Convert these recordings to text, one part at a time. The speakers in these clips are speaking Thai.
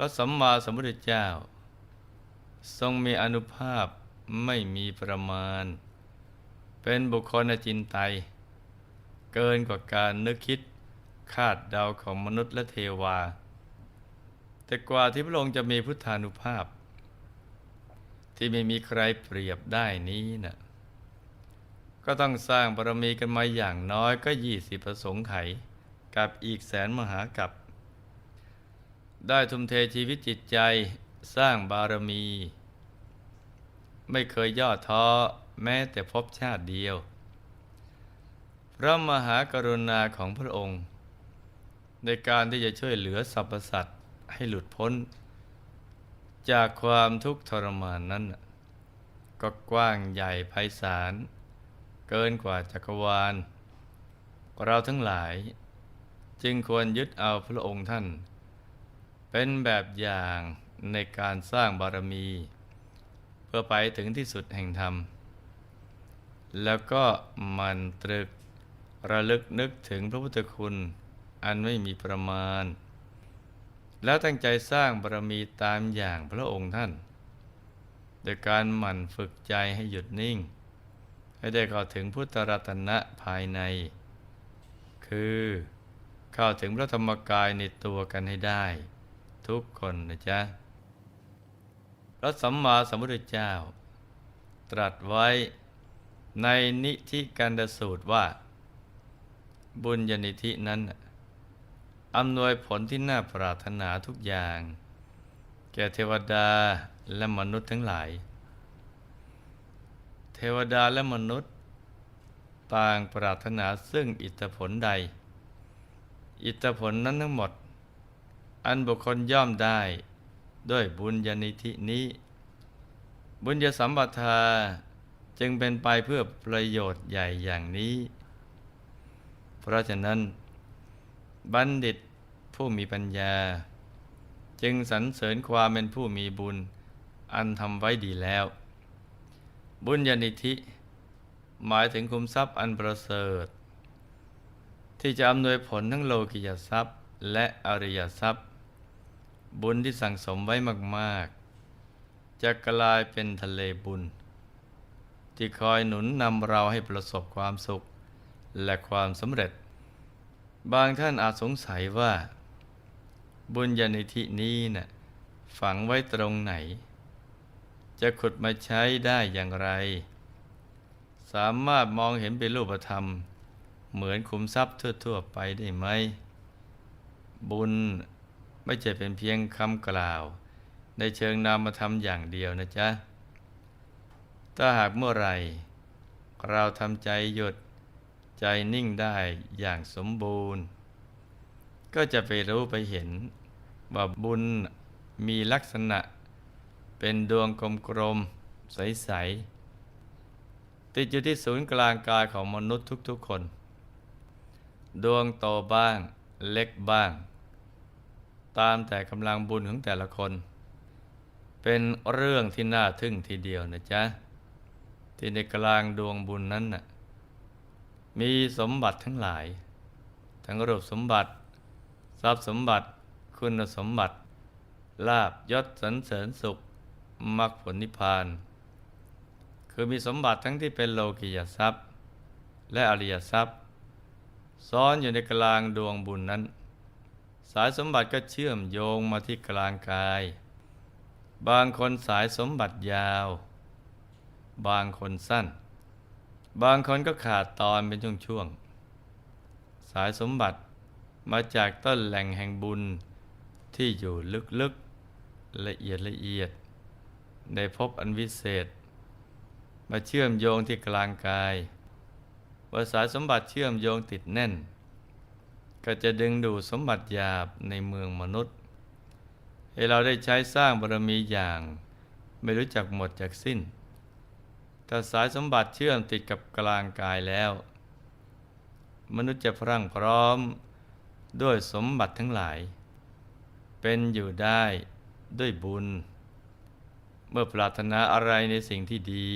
พระสัมมาสัมพุทธเจ้า ทรงมีอนุภาพไม่มีประมาณ เป็นบุคคลอจินไตย เกินกว่าการนึกคิดคาดเดาของมนุษย์และเทวา แต่กว่าที่พระองค์จะมีพุทธานุภาพ ที่ไม่มีใครเปรียบได้นี้นะก็ต้องสร้างบารมีกันมาอย่างน้อยก็ยี่สิบประสงค์ไข กับอีกแสนมหากับ ได้ทุ่มเทชีวิตจิตใจสร้างบารมี ไม่เคยย่อท้อแม้แต่พบชาติเดียว พระมหากรุณาของพระองค์ ในการที่จะช่วยเหลือสรรพสัตว์ให้หลุดพ้น จากความทุกข์ทรมานนั้น ก็กว้างใหญ่ไพศาล เกินกว่าจักรวาล เราทั้งหลายจึงควรยึดเอาพระองค์ท่าน เป็นแบบอย่างในการสร้างบารมี เพื่อไปถึงที่สุดแห่งธรรม แล้วก็มันตรึกระลึกนึกถึงพระพุทธคุณ อันไม่มีประมาณ แล้วตั้งใจสร้างบารมีตามอย่างพระองค์ท่านโดยการหมั่นฝึกใจให้หยุดนิ่ง ให้ได้เข้าถึงพุทธรัตนะภายใน คือเข้าถึงพระธรรมกายในตัวกันให้ได้ ทุกคนนะจ๊ะพระสัมมาสัมพุทธเจ้า ตรัสไว้ในนิธิกันดสูตรว่า บุญญาณิธินั้นอำนวยผลที่น่าปรารถนาทุกอย่าง แก่เทวดาและมนุษย์ทั้งหลาย เทวดาและมนุษย์ ต่างปรารถนาซึ่งอิทธิผลใด อิทธิผลนั้นทั้งหมด อันบุคคลย่อมได้ ด้วยบุญญาณิธินี้ บุญญาสัมปทาจึงเป็นไปเพื่อประโยชน์ใหญ่อย่างนี้ เพราะฉะนั้น บัณฑิตผู้มีปัญญา จึงสรรเสริญความเป็นผู้มีบุญ อันทำไว้ดีแล้ว บุญญาณิธิ หมายถึงคุมทรัพย์อันประเสริฐ ที่จะอำนวยผลทั้งโลกิยทรัพย์และอริยทรัพย์ บุญที่สั่งสมไว้มาก ๆ จะกลายเป็นทะเลบุญ ที่คอยหนุนนำเราให้ประสบความสุข และความสำเร็จ บางท่านอาจสงสัยว่า บุญญาณิธินี้นะ่ะฝังไว้ตรงไหน จะขุดมาใช้ได้อย่างไร สามารถมองเห็นเป็นรูปธรรม เหมือนขุมทรัพย์ทั่ว ๆ ไปได้ไหม บุญ ไม่ใช่เป็นเพียงคำกล่าว ในเชิงนามธรรมอย่างเดียวนะจ๊ะ ถ้าหากเมื่อไหร่เราทำใจหยุดใจนิ่งได้อย่างสมบูรณ์ ก็จะไปรู้ไปเห็น ว่าบุญมีลักษณะ เป็นดวงกลมๆใส ๆ ติดอยู่ที่ศูนย์กลางกายของมนุษย์ทุกๆคน ดวงโตบ้างเล็กบ้าง ตามแต่กำลังบุญของแต่ละคน เป็นเรื่องที่น่าทึ่งทีเดียวนะจ๊ะ ที่ในกลางดวงบุญนั้นน่ะมีสมบัติทั้งหลาย ทั้งรูปสมบัติ ทรัพย์สมบัติ คุณสมบัติ ลาบยศสรรเสริญสุขมรรคผลนิพพาน คือมีสมบัติทั้งที่เป็นโลกิยทรัพย์ และอริยทรัพย์ ซ้อนอยู่ในกลางดวงบุญนั้น สายสมบัติก็เชื่อมโยงมาที่กลางกาย บางคนสายสมบัติยาว บางคนสั้น บางคนก็ขาดตอนเป็นช่วงๆสายสมบัติมาจากต้นแหล่งแห่งบุญที่อยู่ลึกๆละเอียดละเอียดในพบอันวิเศษ มาเชื่อมโยงที่กลางกายว่าสายสมบัติเชื่อมโยงติดแน่น ก็จะดึงดูดสมบัติหยาบในเมืองมนุษย์ ให้เราได้ใช้สร้างบารมีอย่าง ไม่รู้จักหมดจากสิ้น ถ้าสายสมบัติเชื่อมติดกับกลางกายแล้ว มนุษย์จะพรั่งพร้อมด้วยสมบัติทั้งหลาย เป็นอยู่ได้ด้วยบุญ เมื่อปรารถนาอะไรในสิ่งที่ดี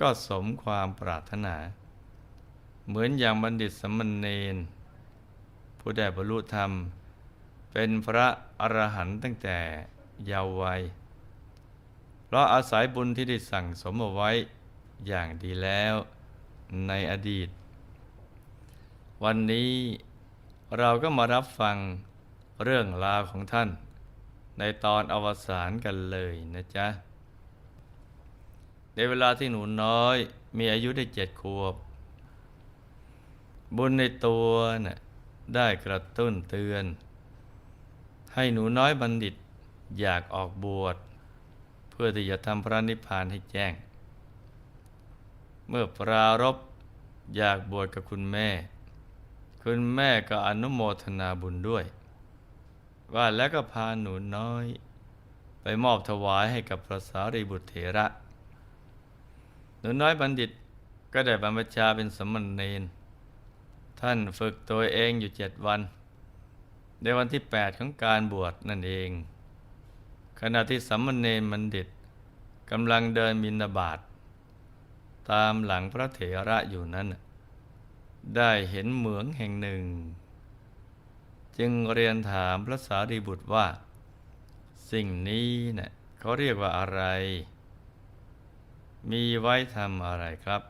ก็สมความปรารถนา เหมือนอย่างบัณฑิตสมณเณร ผู้ได้บรรลุธรรม เป็นพระอรหันต์ตั้งแต่เยาว์วัย เพราะอาศัยบุญที่ได้สั่งสมเอาไว้อย่างดีแล้วในอดีต วันนี้เราก็มารับฟังเรื่องราวของท่าน ในตอนอวสานกันเลยนะจ๊ะ ในเวลาที่หนูน้อยมีอายุได้เจ็ดขวบ บุญในตัวน่ะ ได้กระตุ้นเตือน ให้หนูน้อยบัณฑิตอยากออกบวช เพื่อที่จะทำพระนิพพานให้แจ้ง เมื่อปรารบอยากบวชกับคุณแม่ คุณแม่ก็อนุโมทนาบุญด้วย ว่าแล้วก็พาหนูน้อย ไปมอบถวายให้กับพระสารีบุตรเถระ หนูน้อยบัณฑิตก็ได้บรรพชาเป็นสมณเณร ท่านฝึกตัวเองอยู่เจ็ดวัน ในวันที่ 8 ของการบวชนั่นเอง ขณะที่สัมณเณรบัณฑิตกำลังเดินมินาบาตตามหลังพระเถระอยู่นั้น ได้เห็นเหมืองแห่งหนึ่ง จึงเรียนถามพระสารีบุตรว่า สิ่งนี้เนะ่ยเขาเรียกว่าอะไร มีไว้ทำอะไรครับ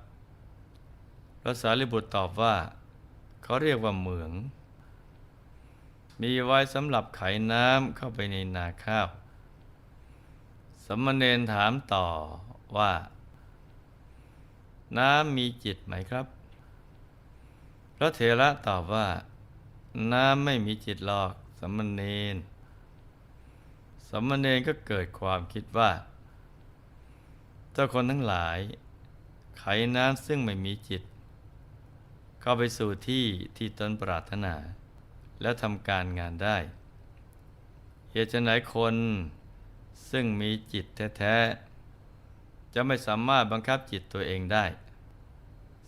พระสารีบุตรตอบว่า เขาเรียกว่าเหมือง มีไว้สำหรับไขน้ำเข้าไปในนาข้าว สมณเณรถามต่อว่า น้ำมีจิตไหมครับ พระเถระตอบว่า น้ำไม่มีจิตหรอกสมณเณรสมณเณรก็เกิดความคิดว่า เจ้าคนทั้งหลาย ไขน้ำซึ่งไม่มีจิต เข้าไปสู่ที่ที่ตนปรารถนา และทำการงานได้ เหตุไหนคนซึ่งมีจิตแท้ๆ จะไม่สามารถบังคับจิตตัวเองได้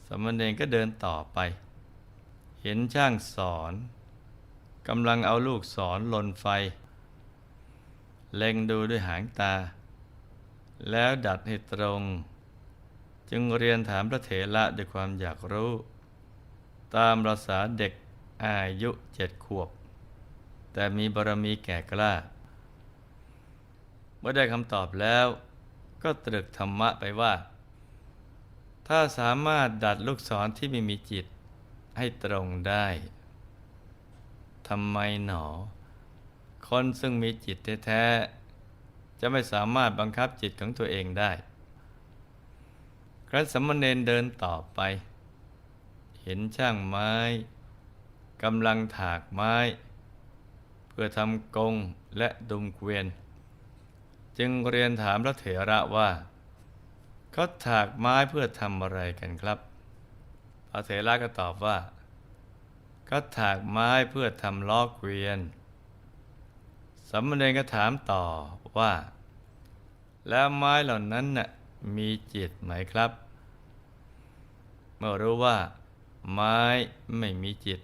สมณเณรก็เดินต่อไป เห็นช่างสอนกำลังเอาลูกศรลนไฟ เล็งดูด้วยหางตา แล้วดัดให้ตรง จึงเรียนถามพระเถระด้วยความอยากรู้ ตามประษาเด็กอายุเจ็ดขวบ แต่มีบารมีแก่กล้า เมื่อได้คำตอบแล้วก็ตรึกธรรมะไปว่า ถ้าสามารถดัดลูกศรที่ไม่มีจิตให้ตรงได้ทำไมหนอ คนซึ่งมีจิตแท้ๆจะไม่สามารถบังคับจิตของตัวเองได้ ครั้นสมณเณรเดินต่อไป เห็นช่างไม้กำลังถากไม้ เพื่อทำกงและดุมเกวียน จึงเรียนถามพระเถระว่าเขาถากไม้เพื่อทำอะไรกันครับ พระเถระก็ตอบว่าเขาถากไม้เพื่อทำล้อเกวียนสมณเณรก็ถามต่อว่า แล้วไม้เหล่านั้นน่ะมีจิตไหมครับ เมื่อรู้ว่า ไม้ไม่มีจิต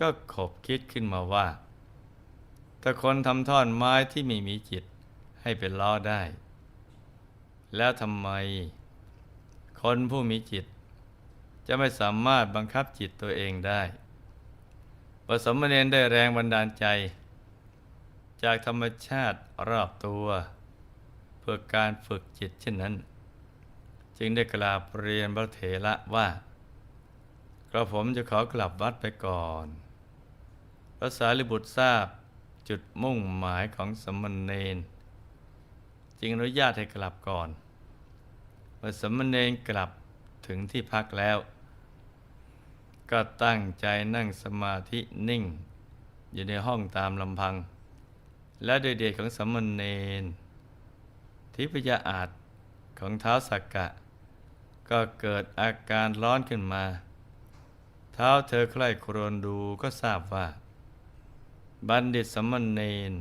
ก็ขบคิดขึ้นมาว่า ถ้าคนทำท่อนไม้ที่ไม่มีจิตให้เป็นล้อได้ แล้วทำไม คนผู้มีจิต จะไม่สามารถบังคับจิตตัวเองได้ปสมเณรได้แรงบันดาลใจ จากธรรมชาติรอบตัว เพื่อการฝึกจิตเช่นนั้น จึงได้กราบเรียนพระเถระว่า กระผมจะขอกลับวัดไปก่อนพระสารีบุตรทราบจุดมุ่งหมายของสมณเณรจึงอนุญาตให้กลับก่อนเมื่อสมณเณรกลับถึงที่พักแล้ว ก็ตั้งใจนั่งสมาธินิ่ง อยู่ในห้องตามลำพัง และโดยเดชของสมณเณรทิพยาอาจของเท้าสักกะ ก็เกิดอาการร้อนขึ้นมา เท้าเธอใคร่ครวญดูก็ทราบว่า บัณฑิตสมณเณร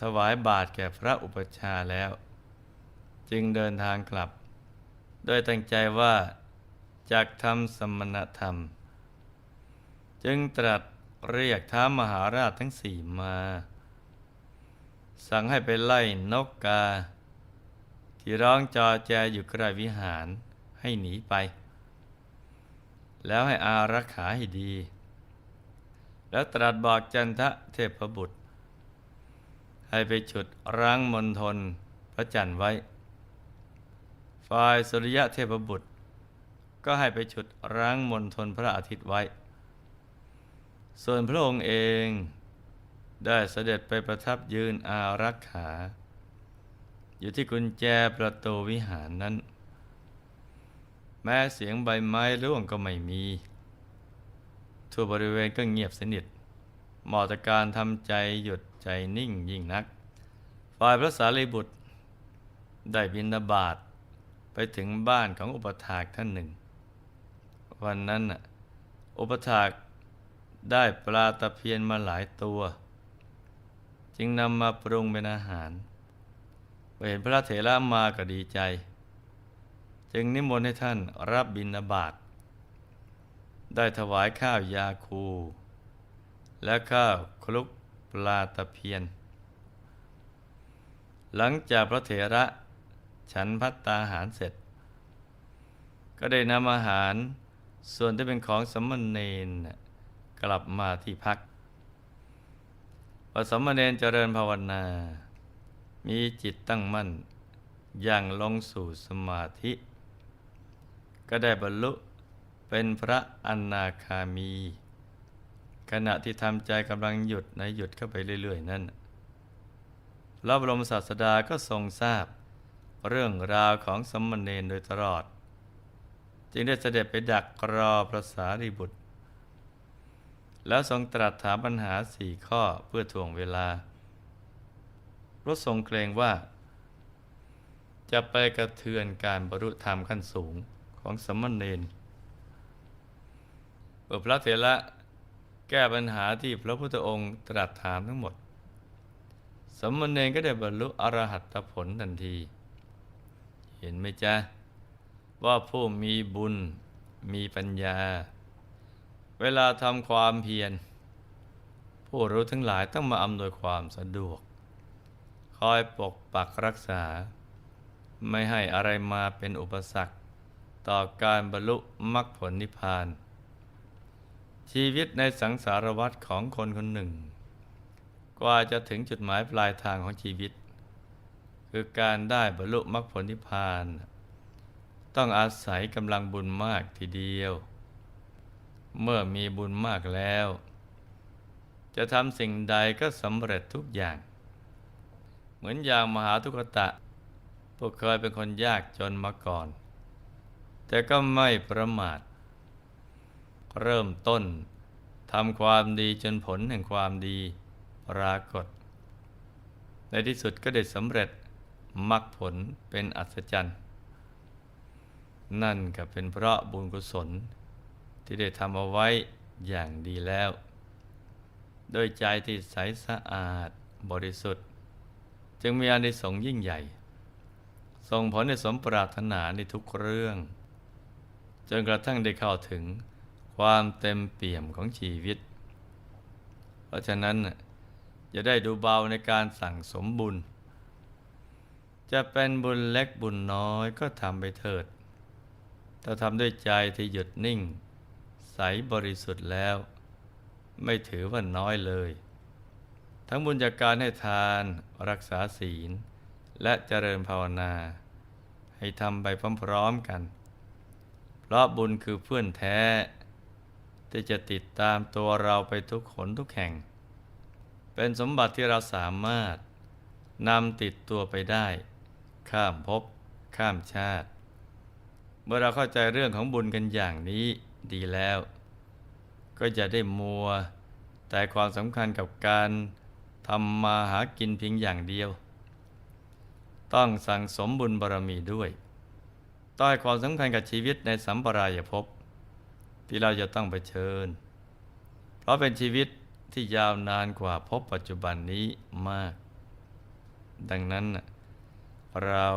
ถวายบาตรแก่พระอุปชาแล้ว จึงเดินทางกลับ โดยตั้งใจว่าจากทำสมณธรรม จึงตรัสเรียกท้ามหาราชทั้งสี่มา สั่งให้ไปไล่นกกา ที่ร้องจอแจอยู่ใกล้วิหารให้หนีไป แล้วให้อารักขาให้ดี แล้วตรัสบอกจันทะเทพบุตร ให้ไปฉุดรังมณฑลพระจันทร์ไว้ ฝ่ายสุริยะเทพบุตร ก็ให้ไปฉุดรังมณฑลพระอาทิตย์ไว้ ส่วนพระองค์เองได้เสด็จไปประทับยืนอารักขา อยู่ที่กุญแจประตูวิหารนั้น แม้เสียงใบไม้ร่วงก็ไม่มี ทั่วบริเวณก็เงียบสนิทเหมาะต่อการทำใจหยุดใจนิ่งยิ่งนัก ฝ่ายพระสารีบุตร ได้บินบาตไปถึงบ้านของอุปถากท่านหนึ่ง วันนั้นน่ะอุปถากได้ปลาตะเพียนมาหลายตัว จึงนำมาปรุงเป็นอาหารเห็นพระเถระมาก็ดีใจ จึงนิมนต์ให้ท่านรับบิณฑบาตได้ถวายข้าวยาคู และข้าวคลุกปลาตะเพียน หลังจากพระเถระฉันพัตตาหารเสร็จ ก็ได้นำอาหารส่วนที่เป็นของสมณเณรน่ะกลับมาที่พักพอสมณเณรเจริญภาวนา มีจิตตั้งมั่นอย่างลงสู่สมาธิ ก็ได้บรรลุเป็นพระอนาคามี ขณะที่ทำใจกำลังหยุดในหยุดเข้าไปเรื่อย ๆ นั่นพระบรมศาสดาก็ทรงทราบเรื่องราวของสมณเณรโดยตลอด จึงได้เสด็จไปดักรอพระสารีบุตร แล้วทรงตรัสถามปัญหาสี่ข้อเพื่อทวงเวลาพระทรงเกรงว่า จะไปกระเทือนการบรรลุธรรมขั้นสูง ของสมณเณรเมื่อพระเถระแก้ปัญหาที่พระพุทธองค์ตรัสถามทั้งหมด สมณเณรก็ได้บรรลุอรหัตผลทันที เห็นไหมจ๊ะ ว่าผู้มีบุญมีปัญญา เวลาทำความเพียร ผู้รู้ทั้งหลายต้องมาอำนวยความสะดวก คอยปกปักรักษา ไม่ให้อะไรมาเป็นอุปสรรค ต่อการบรรลุมรรคผลนิพพาน ชีวิตในสังสารวัฏของคนคนหนึ่ง กว่าจะถึงจุดหมายปลายทางของชีวิต คือการได้บรรลุมรรคผลนิพพาน ต้องอาศัยกำลังบุญมากทีเดียว เมื่อมีบุญมากแล้ว จะทำสิ่งใดก็สำเร็จทุกอย่าง เหมือนอย่างมหาทุกตะพวกเคยเป็นคนยากจนมาก่อน แต่ก็ไม่ประมาท เริ่มต้นทำความดีจนผลแห่งความดีปรากฏ ในที่สุดก็ได้สำเร็จมรรคผลเป็นอัศจรรย์ นั่นก็เป็นเพราะบุญกุศลที่ได้ทำเอาไว้อย่างดีแล้ว โดยใจที่ใสสะอาดบริสุทธิ์ จึงมีอานิสงส์ยิ่งใหญ่ ส่งผลในสมปรารถนาในทุกเรื่อง จนกระทั่งได้เข้าถึงความเต็มเปี่ยมของชีวิต เพราะฉะนั้นจะได้ดูเบาในการสั่งสมบุญ จะเป็นบุญเล็กบุญน้อยก็ทำไปเถิด ถ้าทำด้วยใจที่หยุดนิ่ง ใสบริสุทธิ์แล้ว ไม่ถือว่าน้อยเลย ทั้งบุญจากการให้ทานรักษาศีล และเจริญภาวนา ให้ทำไปพร้อมๆกัน ราะบุญคือเพื่อนแท้ ที่จะติดตามตัวเราไปทุกขนทุกแห่ง เป็นสมบัติที่เราสามารถนำติดตัวไปได้ ข้ามภพข้ามชาติ เมื่อเราเข้าใจเรื่องของบุญกันอย่างนี้ดีแล้ว ก็จะได้มัว แต่ความสำคัญกับการทำมาหากินเพียงอย่างเดียว ต้องสั่งสมบุญบารมีด้วย ต้อยความสำคัญกับชีวิตในสัมปรายภพที่เราจะต้องไปเชิญ เพราะเป็นชีวิตที่ยาวนานกว่าภพปัจจุบันนี้มาก ดังนั้นเรา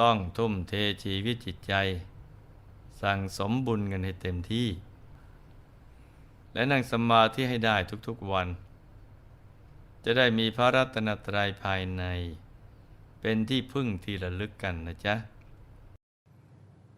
ต้องทุ่มเทชีวิตจิตใจ สั่งสมบุญกันให้เต็มที่ และนั่งสมาธิให้ได้ทุกๆวัน จะได้มีพระรัตนตรัยภายใน เป็นที่พึ่งที่ระลึกกันนะจ๊ะ